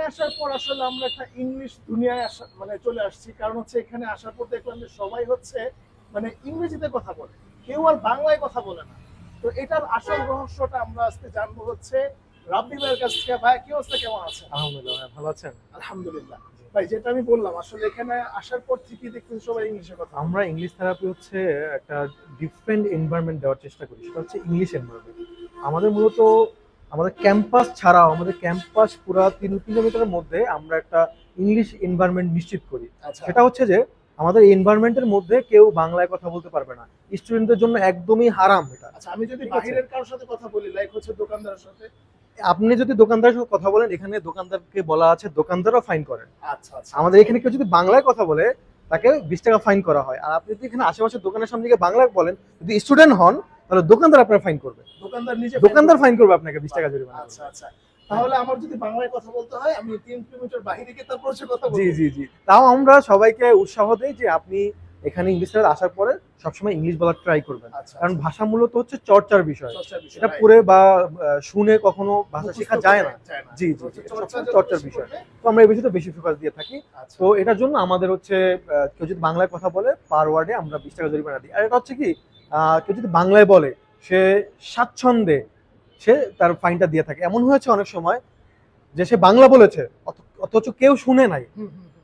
এখানে আসার পর আসলে আমরা একটা ইংলিশ দুনিয়ায় আসা মানে চলে আসছি। কারণ হচ্ছে এখানে আসার পর দেখলাম যে সবাই হচ্ছে মানে ইংরেজিতে কথা বলে। কেউ আর বাংলায় কথা বলে না। তো এটার আসল রহস্যটা আমরা আজকে জানব হচ্ছে রাব্বি ভাইয়ের কাছ থেকে। ভাই কি অবস্থা? কেমন আছে আলহামদুলিল্লাহ ভাই, ভালো আছেন? আলহামদুলিল্লাহ। ভাই যেটা আমি বললাম আসলে এখানে আসার পর থেকে দেখতেছি সবাই ইংলিশে কথা আমরা ইংলিশ থেরাপি হচ্ছে একটা ডিফারেন্ট এনভায়রনমেন্ট দেওয়ার চেষ্টা করি। সেটা হচ্ছে ইংলিশ এনভায়রনমেন্ট আমাদের মূলত আমাদের ক্যাম্পাস ছাড়াও আমাদের ক্যাম্পাস পুরো তিন কিলোমিটারের মধ্যে আমরা একটা ইংলিশ এনভায়রনমেন্ট নিশ্চিত করি। আচ্ছা। সেটা হচ্ছে যে আমাদের এনভায়রনমেন্টের মধ্যে কেউ বাংলায় কথা বলতে পারবে না। স্টুডেন্টদের জন্য একদমই হারাম এটা। আচ্ছা আমি যদি। বাহিরের কারোর সাথে কথা বলি লাইক হচ্ছে দোকানদারের সাথে? আপনি যদি দোকানদারের সাথে কথা বলেন এখানে দোকানদারকে বলা আছে দোকানদারও ফাইন করেন। আচ্ছা আচ্ছা। আমাদের এখানে কেউ যদি বাংলায় কথা বলে তাকে বিশ টাকা ফাইন করা হয়। আর আপনি যদি এখানে আশেপাশের দোকানের সামনে গিয়ে বাংলায় বলেন যদি স্টুডেন্ট হন তাহলে দোকানদার আপনার ফাইন করবে দোকানদার নিজে দোকানদার ফাইন করবে আপনাকে বিশ টাকা জরিমানা আচ্ছা আচ্ছা। তাহলে আমার যদি বাংলায় কথা বলতে হয় আমি তিন কিলোমিটার বাইরে গিয়ে তারপর হচ্ছে কথা জি জি জি। তাও আমরা সবাইকে উৎসাহ দেই যে আপনি এখানে ইংলিশ আসার পরে সবসময় ইংলিশ বলার ট্রাই করবেন। আচ্ছা কারণ ভাষা মূলত হচ্ছে চর্চার বিষয়। এটা পড়ে বা শুনে কখনো ভাষা শেখা যায় না। জি, জি, চর্চার বিষয়। তো আমরা এই বিষয়টা বেশি ফোকাস দিয়ে থাকি। আচ্ছা। তো এটার জন্য আমাদের হচ্ছে কেউ যদি বাংলায় কথা বলে পার ওয়ার্ডে আমরা বিশ টাকা জরিমানা দিই। আর এটা হচ্ছে কি কেউ যদি বাংলায় বলে সে স্বাচ্ছন্দ্যে সে তার ফাইনটা দিয়ে থাকে। এমন হয়েছে অনেক সময় যে সে বাংলা বলেছে অথ- অথচ কেউ শুনে নাই।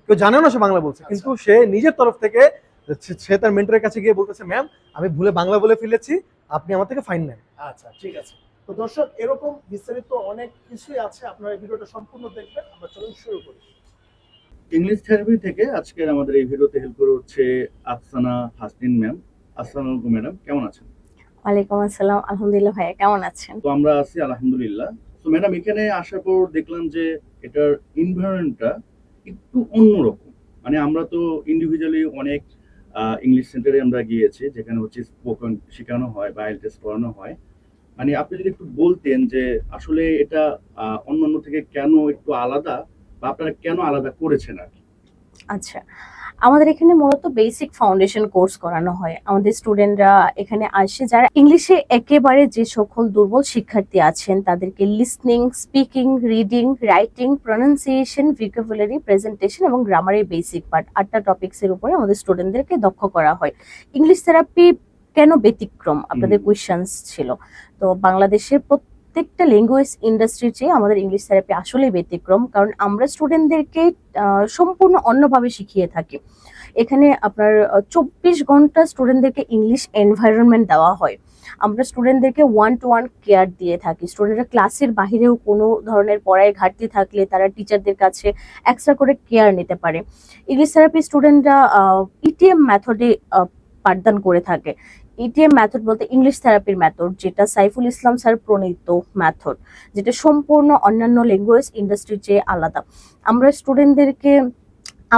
কেউ জানেও না সে বাংলা বলছে। আচ্ছা। কিন্তু সে নিজের তরফ থেকে সে- সে তার মেন্টরের কাছে গিয়ে বলতেছে ম্যাম আমি ভুলে বাংলা বলে ফেলেছি আপনি আমার থেকে ফাইন নেন। আচ্ছা ঠিক আছে। তো দর্শক এরকম বিস্তারিত অনেক কিছুই আছে। আপনারা এই ভিডিওটা সম্পূর্ণ দেখবেন। আমরা চলুন শুরু করি। ইংলিশ থেরাপি থেকে আজকের আমাদের এই ভিডিওতে হেল্প করে হচ্ছে আফসানা হাসনিন ম্যাম আসসালামু আলাইকুম ম্যাডাম কেমন আছেন? ওয়ালাইকুম আসসালাম আলহামদুলিল্লাহ ভাইয়া কেমন আছেন? তো আমরা আছি আলহামদুলিল্লাহ। তো ম্যাডাম এখানে আসার পর দেখলাম যে এটার এনভায়রনমেন্টটা একটু অন্যরকম। মানে আমরা তো ইন্ডিভিজুয়ালি অনেক ইংলিশ সেন্টারে আমরা গিয়েছি যেখানে হচ্ছে স্পোকেন শেখানো হয় বা আইএল টেস্ট করানো হয়। মানে আপনি যদি একটু বলতেন যে আসলে এটা অন্যান্য থেকে কেন একটু আলাদা বা আপনারা কেন আলাদা করেছেন আর কি? আচ্ছা আমাদের এখানে মূলত বেসিক ফাউন্ডেশন কোর্স করানো হয়। আমাদের স্টুডেন্টরা এখানে আসে যারা ইংলিশে একেবারে যে সকল দুর্বল শিক্ষার্থী আছেন তাদেরকে listening speaking reading writing pronunciation vocabulary presentation এবং গ্রামারের বেসিক পার্ট আটটা টপিকসের উপরে আমাদের স্টুডেন্টদেরকে দক্ষ করা হয়। ইংলিশ থেরাপি কেন ব্যতিক্রম? আপনাদের। কোয়েশ্চেন্স ছিল। তো বাংলাদেশের প্রত্যেকটা ল্যাঙ্গুয়েজ ইন্ডাস্ট্রির চেয়ে আমাদের ইংলিশ থেরাপি আসলেই ব্যতিক্রম, কারণ আমরা স্টুডেন্টদেরকে সম্পূর্ণ অন্যভাবে শিখিয়ে থাকি। এখানে আপনার চব্বিশ ঘণ্টা স্টুডেন্টদেরকে ইংলিশ এনভায়রনমেন্ট দেওয়া হয়। আমরা স্টুডেন্টদেরকে ওয়ান টু ওয়ান কেয়ার দিয়ে থাকি। স্টুডেন্টরা ক্লাসের বাহিরেও কোনো ধরনের পড়ায় ঘাটতি থাকলে তারা টিচারদের কাছে এক্সট্রা করে কেয়ার নিতে পারে। ইংলিশ থেরাপি স্টুডেন্টরা ইটিএম মেথডে পাঠদান করে থাকে। ইটিএম মেথড বলতে ইংলিশ থেরাপির মেথড যেটা সাইফুল ইসলাম স্যার প্রণীত মেথড যেটা সম্পূর্ণ অন্যান্য ল্যাঙ্গুয়েজ ইন্ডাস্ট্রির চেয়ে আলাদা। আমরা স্টুডেন্টদেরকে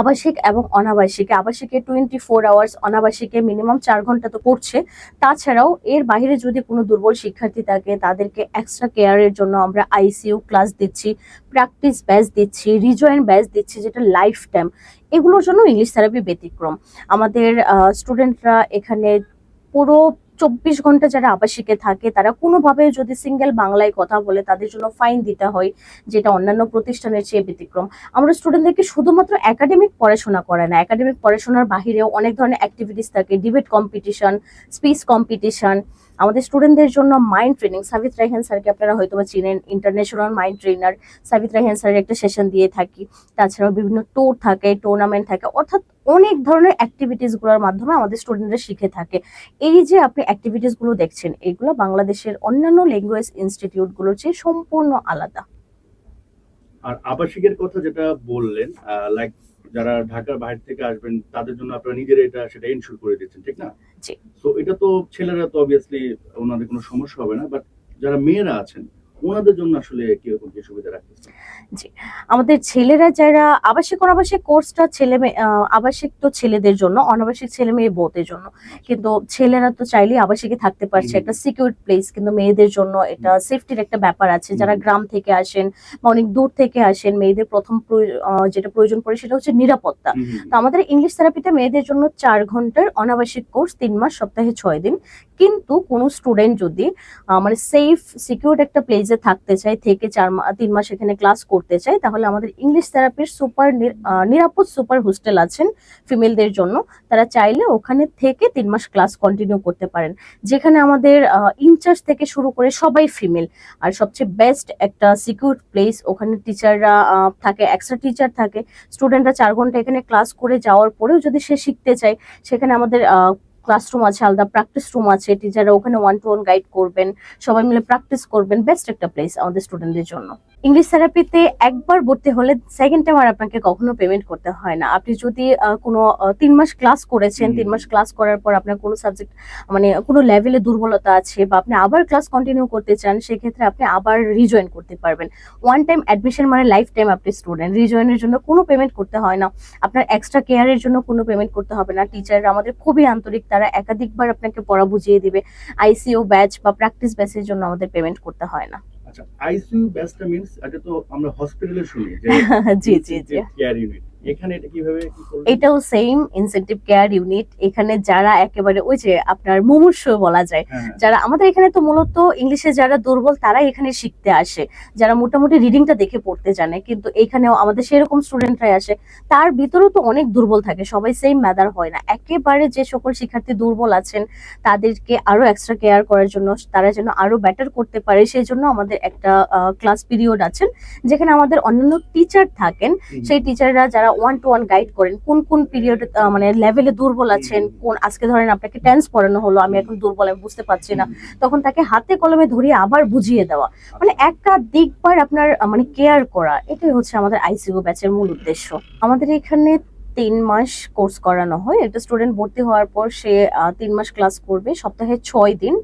আবাসিক এবং অনাবাসিকে, আবাসিকে টোয়েন্টি ফোর আওয়ার্স অনাবাসিকে মিনিমাম চার ঘণ্টা তো করছে। তাছাড়াও এর বাইরে যদি কোনো দুর্বল শিক্ষার্থী থাকে, তাদেরকে এক্সট্রা কেয়ারের জন্য আমরা আইসিইউ ক্লাস দিচ্ছি প্র্যাকটিস ব্যাচ দিচ্ছি রিজয়েন ব্যাচ দিচ্ছি, যেটা লাইফ টাইম এগুলোর জন্য ইংলিশ থেরাপি ব্যতিক্রম। আমাদের স্টুডেন্টরা এখানে পুরো চব্বিশ ঘণ্টা যারা আবাসিকে থাকে, তারা কোনোভাবে যদি সিঙ্গেল বাংলায় কথা বলে, তাদের জন্য ফাইন দিতে হয়, যেটা অন্যান্য প্রতিষ্ঠানের চেয়ে ব্যতিক্রম। আমরা স্টুডেন্টদেরকে শুধুমাত্র একাডেমিক পড়াশোনা করে না একাডেমিক পড়াশোনার বাহিরেও অনেক ধরনের অ্যাক্টিভিটিস থাকে ডিবেট কম্পিটিশন স্পিচ কম্পিটিশন আমাদের স্টুডেন্টদের জন্য মাইন্ড ট্রেনিং সাবিত রাইহান স্যারকে আপনারা হয়তো বা চিনেন international mind trainer Sabit Raihan স্যারের একটা সেশন দিয়ে থাকি। তাছাড়াও বিভিন্ন ট্যুর থাকে টুর্নামেন্ট থাকে, অর্থাৎ অনেক ধরনের অ্যাক্টিভিটিসগুলোর মাধ্যমে আমাদের স্টুডেন্টরা শিখে থাকে। এই যে আপনি অ্যাক্টিভিটিসগুলো দেখছেন এগুলো বাংলাদেশের অন্যান্য ল্যাঙ্গুয়েজ ইনস্টিটিউটগুলোর চেয়ে সম্পূর্ণ আলাদা। আর আবাসিকের কথা যেটা বললেন লাইক যারা ঢাকার বাইরে থেকে আসবেন তাদের জন্য আপনারা নিজেরা এটা সেটা ইনশিওর করে দিচ্ছেন ঠিক না? জি। তো এটা তো ছেলেরা তো অবভিয়াসলি ওনাদের কোনো সমস্যা হবে না বাট যারা মেয়েরা আছেন ওনাদের জন্য আসলে কীরকম কি সুবিধা রাখতেছেন আমাদের ছেলেরা যারা আবাসিক অনাবাসিক কোর্সটা ছেলে মেয়ে আবাসিক তো ছেলেদের জন্য অনাবাসিক ছেলে মেয়ে বোধের জন্য। কিন্তু ছেলেরা তো চাইলেই আবাসিকে থাকতে পারছে একটা সিকিউর প্লেস কিন্তু মেয়েদের জন্য এটা সেফটির একটা ব্যাপার আছে। যারা গ্রাম থেকে আসেন বা অনেক দূর থেকে আসেন মেয়েদের প্রথম যেটা প্রয়োজন পড়ে সেটা হচ্ছে নিরাপত্তা। তো আমাদের ইংলিশ থেরাপিতে মেয়েদের জন্য চার ঘণ্টার অনাবাসিক কোর্স তিন মাস সপ্তাহে ছয় দিন। কিন্তু কোনো স্টুডেন্ট যদি মানে সেফ সিকিউর একটা প্লেসে বেজে থাকতে চায় থেকে চার তিন মাস এখানে ক্লাস করতে চায় তাহলে আমাদের ইংলিশ থেরাপির সুপার নিরাপদ সুপার হোস্টেল আছেন ফিমেলদের জন্য। তারা চাইলে ওখানে থেকে তিন মাস ক্লাস কন্টিনিউ করতে পারেন। যেখানে আমাদের ইনচার্জ থেকে শুরু করে সবাই ফিমেল আর সবচেয়ে বেস্ট একটা সিকিউর প্লেস ওখানে টিচাররা থাকে এক্সট্রা টিচার থাকে। স্টুডেন্টরা চার ঘণ্টা এখানে ক্লাস করে যাওয়ার পরেও যদি সে শিখতে চায়, সেখানে আমাদের ক্লাসরুম আছে, আলাদা প্র্যাকটিস রুম আছে টিচাররা ওখানে ওয়ান টু ওয়ান গাইড করবেন, সবাই মিলে প্র্যাকটিস করবেন বেস্ট একটা প্লেস আমাদের স্টুডেন্টদের জন্য। ইংলিশ থেরাপিতে একবার ভর্তি হলে সেকেন্ড টাইম আর আপনাকে কখনো পেমেন্ট করতে হয় না। আপনি যদি কোনো তিন মাস ক্লাস করেছেন তিন মাস ক্লাস করার পর আপনার কোনো সাবজেক্ট মানে কোনো লেভেলে দুর্বলতা আছে বা আপনি আবার ক্লাস কন্টিনিউ করতে চান সেক্ষেত্রে আপনি আবার রিজয়েন করতে পারবেন। ওয়ান টাইম অ্যাডমিশন মানে লাইফ টাইম আপনি স্টুডেন্ট রিজয়েনের জন্য কোনো পেমেন্ট করতে হয় না। আপনার এক্সট্রা কেয়ারের জন্য কোনো পেমেন্ট করতে হবে না। টিচাররা আমাদের খুবই আন্তরিক। তারা একাধিকবার আপনাকে পড়া বুঝিয়ে দিবে। আইসিও ব্যাচ বা প্র্যাকটিস ব্যাচের জন্য আমাদের পেমেন্ট করতে হয় না। আচ্ছা আইসিইউ ব্যাচটা মিন্স এটা তো আমরা হসপিটালে শুনি যে জি জি জি। কেয়ার ইউনিট এখানে এটা কীভাবে এটাও সেম ইনসেন্টিভ কেয়ার ইউনিট এখানে যারা একেবারে ওই যে আপনার মুমূর্ষ বলা যায় হ্যাঁ যারা আমাদের এখানে তো মূলত ইংলিশে যারা দুর্বল তারাই এখানে শিখতে আসে। যারা মোটামুটি রিডিংটা দেখে পড়তে জানে কিন্তু এখানেও আমাদের সেরকম স্টুডেন্টরাই আসে। তার ভিতরেও তো অনেক দুর্বল থাকে সবাই সেম ম্যাদার হয় না। একেবারে যে সকল শিক্ষার্থী দুর্বল আছেন তাদেরকে আরও এক্সট্রা কেয়ার করার জন্য তারা যেন আরও বেটার করতে পারে সেই জন্য আমাদের একটা ক্লাস পিরিয়ড আছেন যেখানে আমাদের অন্যান্য টিচার থাকেন। সেই টিচাররা যারা ওয়ান টু ওয়ান গাইড করেন কোন কোন পিরিয়ড মানে লেভেলে দুর্বল আছেন কোন আজকে ধরেন আপনাকে টেন্স পড়ানো হলো আমি এখন দুর্বল আমি বুঝতে পারছি না। তখন তাকে হাতে কলমে ধরিয়ে আবার বুঝিয়ে দেওয়া। মানে একাধিকবার আপনার মানে কেয়ার করা এটাই হচ্ছে আমাদের আইসিইউ ব্যাচের মূল উদ্দেশ্য। আমাদের এখানে তিন মাস কোর্স করানো হয়। একটা স্টুডেন্ট ভর্তি হওয়ার পর সে তিন মাস ক্লাস করবে, সপ্তাহে ছয় দিন।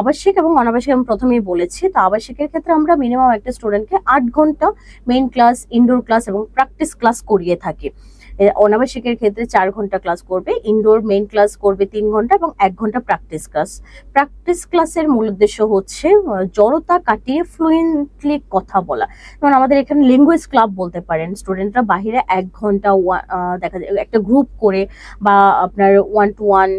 আবাসিক এবং অনাবাসিক আমি প্রথমেই বলেছি। তো আবাসিকের ক্ষেত্রে আমরা মিনিমাম একটা স্টুডেন্টকে আট ঘণ্টা মেইন ক্লাস ইনডোর ক্লাস এবং প্র্যাকটিস ক্লাস করিয়ে থাকি। অনাবাসিকের ক্ষেত্রে চার ঘণ্টা ক্লাস করবে ইনডোর মেন ক্লাস করবে তিন ঘণ্টা এবং এক ঘণ্টা প্র্যাকটিস ক্লাস প্র্যাকটিস ক্লাসের মূল উদ্দেশ্য হচ্ছে জড়তা কাটিয়ে ফ্লুয়েন্টলি কথা বলা। যেমন আমাদের এখানে ল্যাঙ্গুয়েজ ক্লাব বলতে পারেন স্টুডেন্টরা বাহিরে এক ঘণ্টা দেখা যায়, একটা গ্রুপ করে বা আপনার ওয়ান টু ওয়ান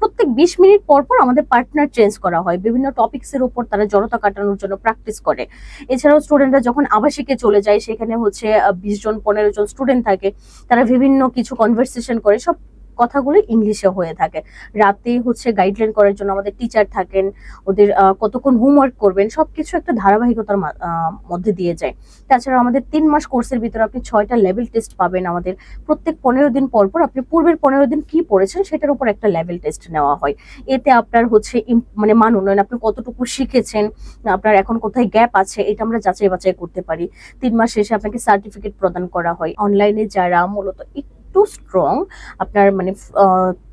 প্রত্যেক বিশ মিনিট পর পর আমাদের পার্টনার চেঞ্জ করা হয়। বিভিন্ন টপিকস এর উপর তারা জড়তা কাটানোর জন্য প্র্যাকটিস করে। এছাড়াও স্টুডেন্টরা যখন আবাসিকে চলে যায়, সেখানে হচ্ছে বিশ জন, পনেরো জন স্টুডেন্ট থাকে, তারা বিভিন্ন কিছু কনভার্সেশন করে, সব কথাগুলো ইংলিশে হয়ে থাকে। রাতে হচ্ছে গাইডলাইন করার জন্য আমাদের টিচার থাকেন, ওদের কতক্ষণ হোমওয়ার্ক করবেন, সবকিছু একটা ধারাবাহিকতার মধ্যে দিয়ে যায়। তাছাড়া আমাদের তিন মাস কোর্সের ভিতরে আপনি ছয়টা লেভেল টেস্ট পাবেন আমাদের। প্রত্যেক পনেরো দিন পর পর আপনি পূর্বের পনেরো দিন কি পড়েছেন সেটার উপর একটা লেভেল টেস্ট নেওয়া হয়। এতে আপনার হচ্ছে মানে মান উন্নয়ন, আপনি কতটুকু শিখেছেন, আপনার এখন কোথায় গ্যাপ আছে, এটা আমরা যাচাই বাছাই করতে পারি। তিন মাস শেষে আপনাকে সার্টিফিকেট প্রদান করা হয়। অনলাইনে যারা মূলত একটু স্ট্রং আপনার মানে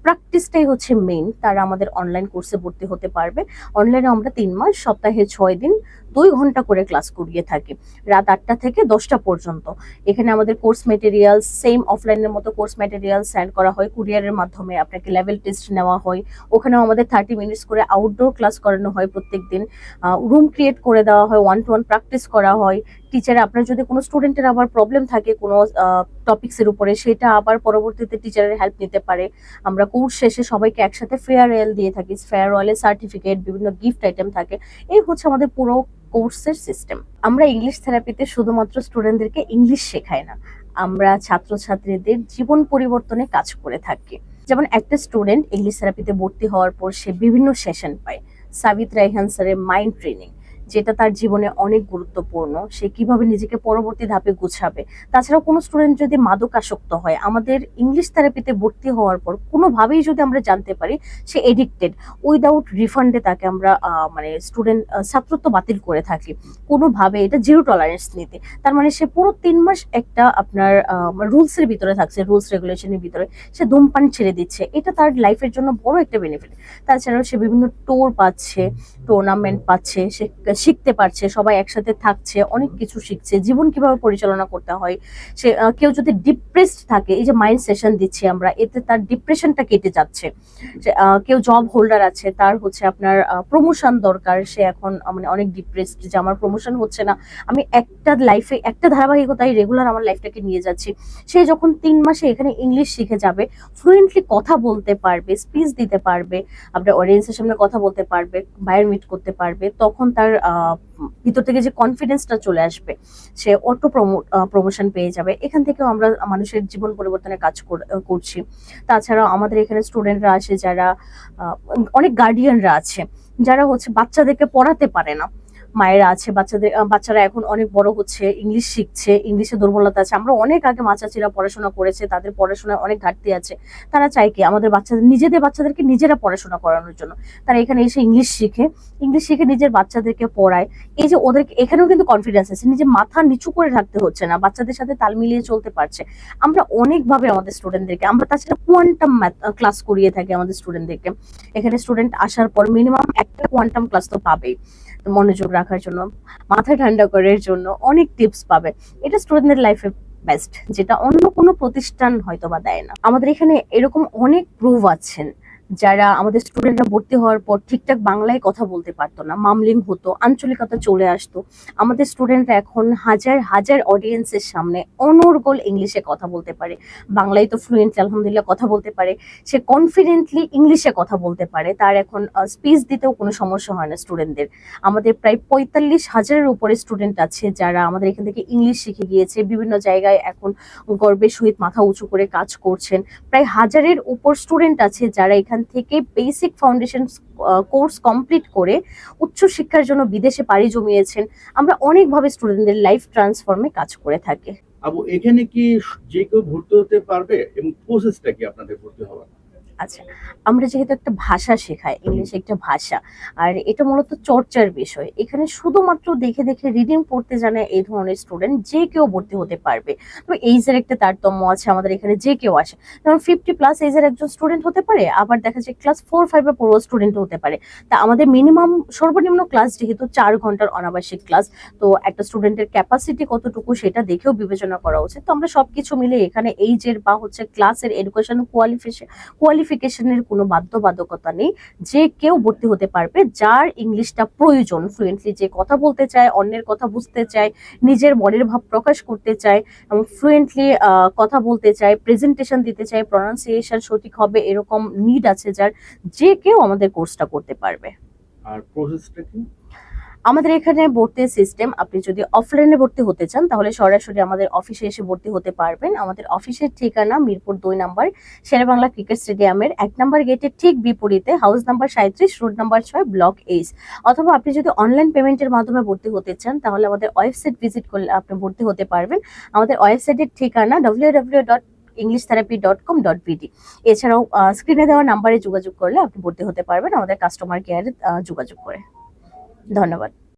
প্র্যাকটিসটাই হচ্ছে মেইন তারা আমাদের অনলাইন কোর্সে ভর্তি হতে পারবে। অনলাইনে আমরা তিন মাস, সপ্তাহে ছয় দিন, দুই ঘণ্টা করে ক্লাস করিয়ে থাকি। রাত আটটা থেকে দশটা পর্যন্ত। এখানে আমাদের কোর্স মেটেরিয়াল সেম অফলাইনের মতো কোর্স মেটেরিয়াল স্যান্ড করা হয়। কুরিয়ারের মাধ্যমে আপনাকে লেভেল টেস্ট নেওয়া হয়। ওখানেও আমাদের থার্টি মিনিটস করে আউটডোর ক্লাস করানো হয় প্রত্যেক দিন রুম ক্রিয়েট করে দেওয়া হয় ওয়ান টু ওয়ান প্র্যাকটিস করা হয়। টিচার আপনার যদি কোনো স্টুডেন্টের আবার প্রবলেম থাকে কোনো টপিক্সের উপরে, সেটা আবার পরবর্তীতে টিচারের হেল্প নিতে পারে। আমরা কোর্স শেষে সবাইকে একসাথে ফেয়ারওয়েল দিয়ে থাকি। ফেয়ারওয়েলের সার্টিফিকেট বিভিন্ন গিফট আইটেম থাকে। এই হচ্ছে আমাদের পুরো কোর্সের সিস্টেম আমরা ইংলিশ থেরাপিতে শুধুমাত্র স্টুডেন্টদেরকে ইংলিশ শেখাই না। আমরা ছাত্রছাত্রীদের জীবন পরিবর্তনে কাজ করে থাকি। যেমন একটা স্টুডেন্ট ইংলিশ থেরাপিতে ভর্তি হওয়ার পর সে বিভিন্ন সেশন পায়। সাবিত রাইহান স্যারের মাইন্ড ট্রেনিং যেটা তার জীবনে অনেক গুরুত্বপূর্ণ, সে কীভাবে নিজেকে পরবর্তী ধাপে গুছাবে। তাছাড়াও কোনো স্টুডেন্ট যদি মাদকাসক্ত হয়, আমাদের ইংলিশ থেরাপিতে ভর্তি হওয়ার পর কোনোভাবেই যদি আমরা জানতে পারি, সে এডিক্টেড উইদাউট রিফান্ডে তাকে আমরা মানে স্টুডেন্ট ছাত্রত্ব বাতিল করে থাকি। কোনোভাবে এটা জিরো টলারেন্স নিতে। তার মানে সে পুরো তিন মাস একটা আপনার রুলসের ভিতরে থাকছে রুলস রেগুলেশনের ভিতরে। সে ধূমপান ছেড়ে দিচ্ছে। এটা তার লাইফের জন্য বড় একটা বেনিফিট তাছাড়াও সে বিভিন্ন টোর পাচ্ছে টুর্নামেন্ট পাচ্ছে, সে শিখতে পারছে, সবাই একসাথে থাকছে, অনেক কিছু শিখছে, জীবন কীভাবে পরিচালনা করতে হয়, সে কেউ যদি ডিপ্রেসড থাকে, এই যে মাইন্ড সেশন দিচ্ছি আমরা, এতে তার ডিপ্রেশনটা কেটে যাচ্ছে। কেউ জব হোল্ডার আছে, তার হচ্ছে আপনার প্রমোশন দরকার, সে এখন মানে অনেক ডিপ্রেসড যে আমার প্রমোশন হচ্ছে না, আমি একটা লাইফে একটা ধারাবাহিকতায় রেগুলার আমার লাইফটাকে নিয়ে যাচ্ছি। সে যখন তিন মাসে এখানে ইংলিশ শিখে যাবে ফ্লুয়েন্টলি কথা বলতে পারবে স্পিচ দিতে পারবে, আপনার অডিয়েন্সের সামনে কথা বলতে পারবে বায়ার মিট করতে পারবে, তখন তার ভিতর থেকে যে কনফিডেন্সটা চলে আসবে, সে অটো প্রমোশন পেয়ে যাবে। এখান থেকেও আমরা মানুষের জীবন পরিবর্তনের কাজ কর- করছি। তাছাড়াও আমাদের এখানে স্টুডেন্টরা আছে যারা অনেক গার্ডিয়ানরা আছে, যারা হচ্ছে বাচ্চাদেরকে পড়াতে পারে না। মায়েরা আছে, বাচ্চাদের বাচ্চারা এখন অনেক বড় হচ্ছে, ইংলিশ শিখছে, ইংলিশে দুর্বলতা আছে। আমরা অনেক আগে মাচাচিরা পড়াশোনা করেছে, তাদের পড়াশোনায় অনেক ঘাটতি আছে। তারা চায় কি? আমাদের বাচ্চাদের, নিজেদের বাচ্চাদেরকে নিজেরা পড়াশোনা করানোর জন্য। তারা এখানে এসে ইংলিশ শিখে ইংলিশ শিখে নিজের বাচ্চাদেরকে পড়ায়। এই যে ওদেরকে, এখানেও কিন্তু কনফিডেন্স আছে। নিজে মাথা নিচু করে রাখতে হচ্ছে না, বাচ্চাদের সাথে তাল মিলিয়ে চলতে পারছে। আমরা অনেকভাবে আমাদের স্টুডেন্টদেরকে আমরা তাছাড়া কোয়ান্টাম ক্লাস করিয়ে থাকি আমাদের স্টুডেন্টদেরকে এখানে স্টুডেন্ট আসার পর মিনিমাম একটা কোয়ান্টাম ক্লাস তো পাবেই। মনোযোগ রাখার জন্য, মাথা ঠান্ডা করার জন্য অনেক টিপস পাবে। এটা স্টুডেন্টদের লাইফে বেস্ট যেটা অন্য কোনো প্রতিষ্ঠান হয়তো বা দেয় না। আমাদের এখানে এরকম অনেক প্রুভ আছেন। যারা আমাদের স্টুডেন্টরা ভর্তি হওয়ার পর ঠিকঠাক বাংলায় কথা বলতে পারতো না মামলিং হতো, আঞ্চলিকতা চলে আসতো, আমাদের স্টুডেন্টরা এখন হাজার হাজার অডিয়েন্সের সামনে অনর্গল ইংলিশে কথা বলতে পারে। বাংলায় তো ফ্লুয়েন্টলি আলহামদুলিল্লাহ কথা বলতে পারে। সে কনফিডেন্টলি ইংলিশে কথা বলতে পারে। তার এখন স্পিচ দিতেও কোনো সমস্যা হয় না স্টুডেন্টদের আমাদের প্রায় পঁয়তাল্লিশ হাজারের উপরে স্টুডেন্ট আছে যারা আমাদের এখান থেকে ইংলিশ শিখে গিয়েছে। বিভিন্ন জায়গায় এখন গর্বের সহিত মাথা উঁচু করে কাজ করছেন। প্রায় হাজারের উপর স্টুডেন্ট আছে যারা এখান থেকে বেসিক ফাউন্ডেশন কোর্স কমপ্লিট করে উচ্চশিক্ষার জন্য বিদেশে পাড়ি জমিয়েছেন। আমরা অনেকভাবে স্টুডেন্টদের লাইফ ট্রান্সফর্মে কাজ করে থাকি। আবু, এখানে কি যে কেউ ভর্তি হতে পারবে এবং প্রসেসটা কি আপনাদের ভর্তি হওয়ার? আচ্ছা আমরা যেহেতু একটা ভাষা শেখাই, ইংলিশ একটা ভাষা, আর এটা মূলত চর্চার বিষয়। এখানে শুধুমাত্র দেখে দেখে রিডিং পড়তে জানে এই ধরনের স্টুডেন্ট যে কেউ ভর্তি হতে পারবে। তবে এইজের একটা তারতম্য আছে আমাদের এখানে, যে কেউ আসে। যেমন ফিফটি প্লাস এইজের একজন স্টুডেন্ট হতে পারে, আবার দেখা যায় ক্লাস ফোর ফাইভে পড়ো স্টুডেন্ট হতে পারে। তা আমাদের মিনিমাম সর্বনিম্ন ক্লাস যেহেতু চার ঘণ্টার অনাবাসিক ক্লাস তো একটা স্টুডেন্টের ক্যাপাসিটি কতটুকু সেটা দেখেও বিবেচনা করা উচিত। তো আমরা সবকিছু মিলে এখানে এইজের বা হচ্ছে ক্লাসের এডুকেশন কোয়ালিফিকেশন কোয়ালিফিকেশনের কোনো বাধ্যবাধকতা নেই। যে কেউ ভর্তি হতে পারবে, যার ইংলিশটা প্রয়োজন ফ্লুয়েন্টলি যে কথা বলতে চায়, অন্যের কথা বুঝতে চায়, নিজের মনের ভাব প্রকাশ করতে চায়, এবং ফ্লুয়েন্টলি কথা বলতে চায় প্রেজেন্টেশন দিতে চায় প্রনাউন্সিয়েশন সঠিক হবে এরকম নিড আছে যার, যে কেউ আমাদের কোর্সটা করতে পারবে। আর প্রসেসটা কি? আমাদের এখানে ভর্তির সিস্টেম আপনি যদি অফলাইনে ভর্তি হতে চান, তাহলে সরাসরি আমাদের অফিসে এসে ভর্তি হতে পারবেন। আমাদের অফিসের ঠিকানা মিরপুর দুই নাম্বার শেরেবাংলা ক্রিকেট স্টেডিয়ামের এক নাম্বার গেটের ঠিক বিপরীতে হাউস নাম্বার সাঁত্রিশ রোড নাম্বার ছয় ব্লক এইচ অথবা আপনি যদি অনলাইন পেমেন্টের মাধ্যমে ভর্তি হতে চান, তাহলে আমাদের ওয়েবসাইট ভিজিট করলে আপনি ভর্তি হতে পারবেন। আমাদের ওয়েবসাইটের ঠিকানা W W dot English therapy dot com dot BD এছাড়াও স্ক্রিনে দেওয়া নাম্বারে যোগাযোগ করলে আপনি ভর্তি হতে পারবেন। আমাদের কাস্টমার কেয়ারে যোগাযোগ করে। ধন্যবাদ।